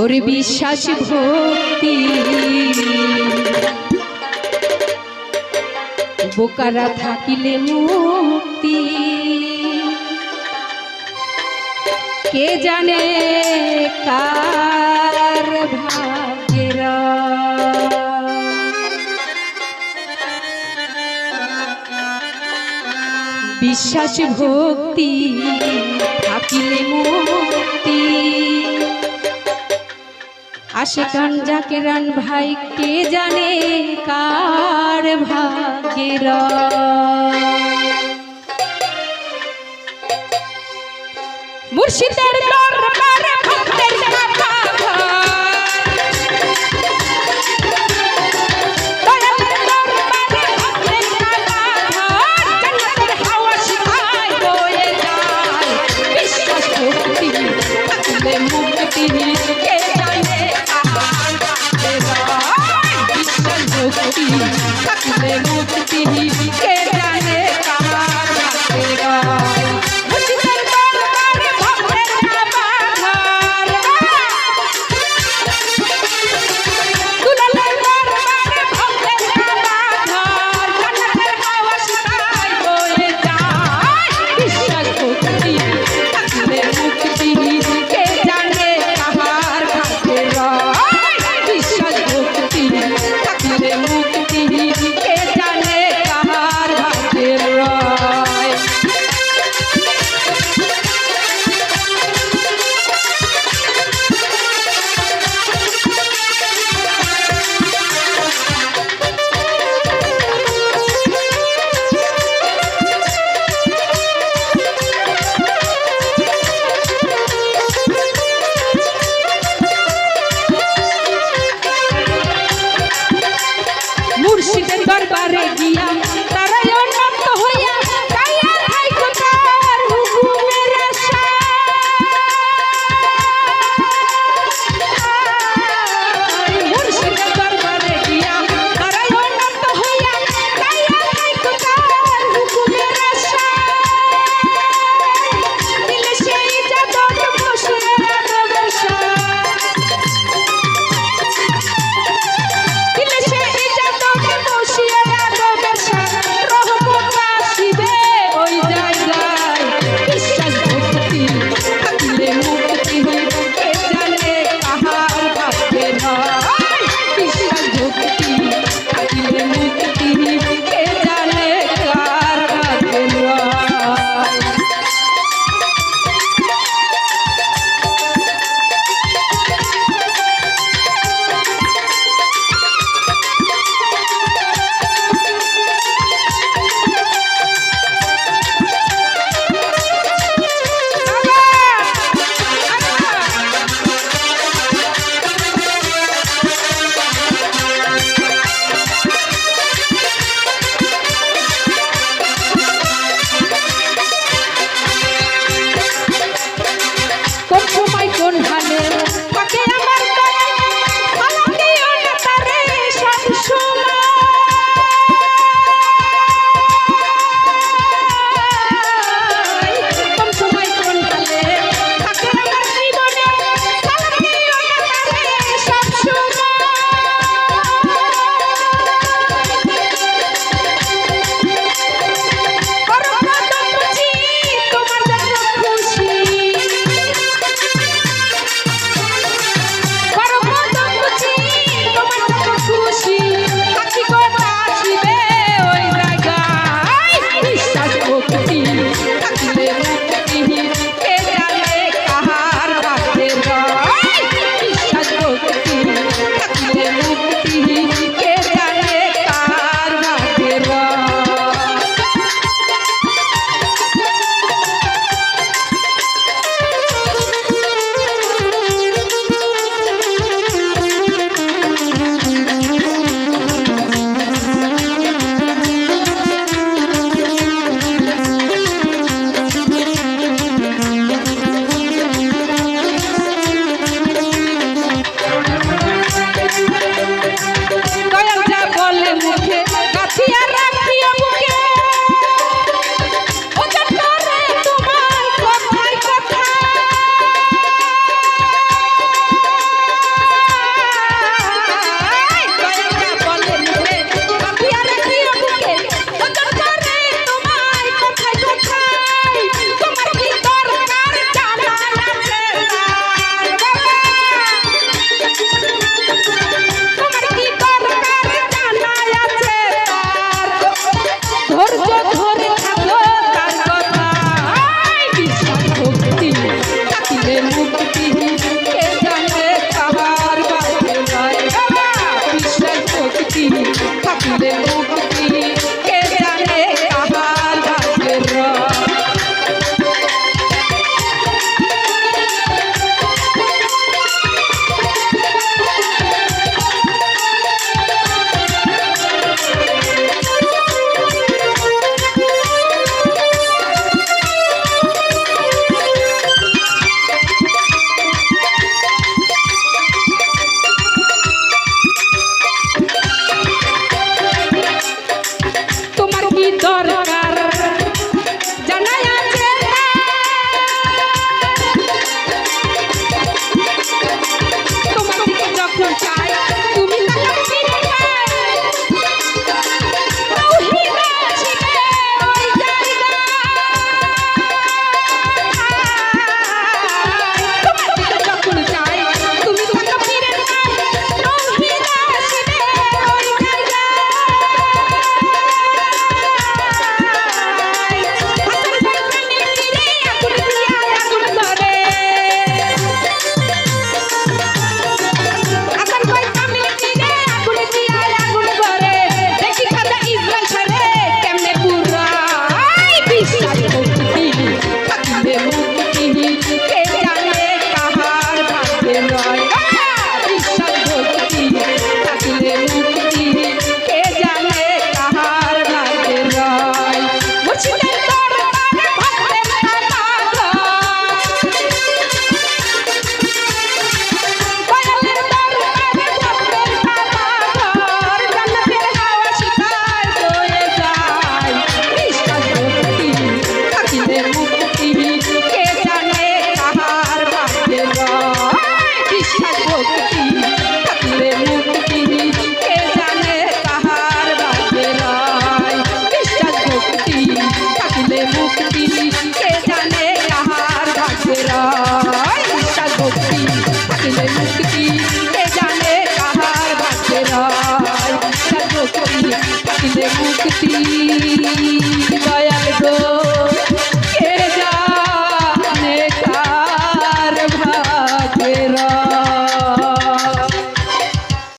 ওর বিশ্বাস ভক্তি। বোকারা থাকিলে মুক্তি। কে জানে কার ভাগেরা বিশ্বাস ভক্তি থাকিলে মুক্তি। আসে জাকিরান ভাই কে জানে কার ভাগ্যের মুর্শিদের দরবারে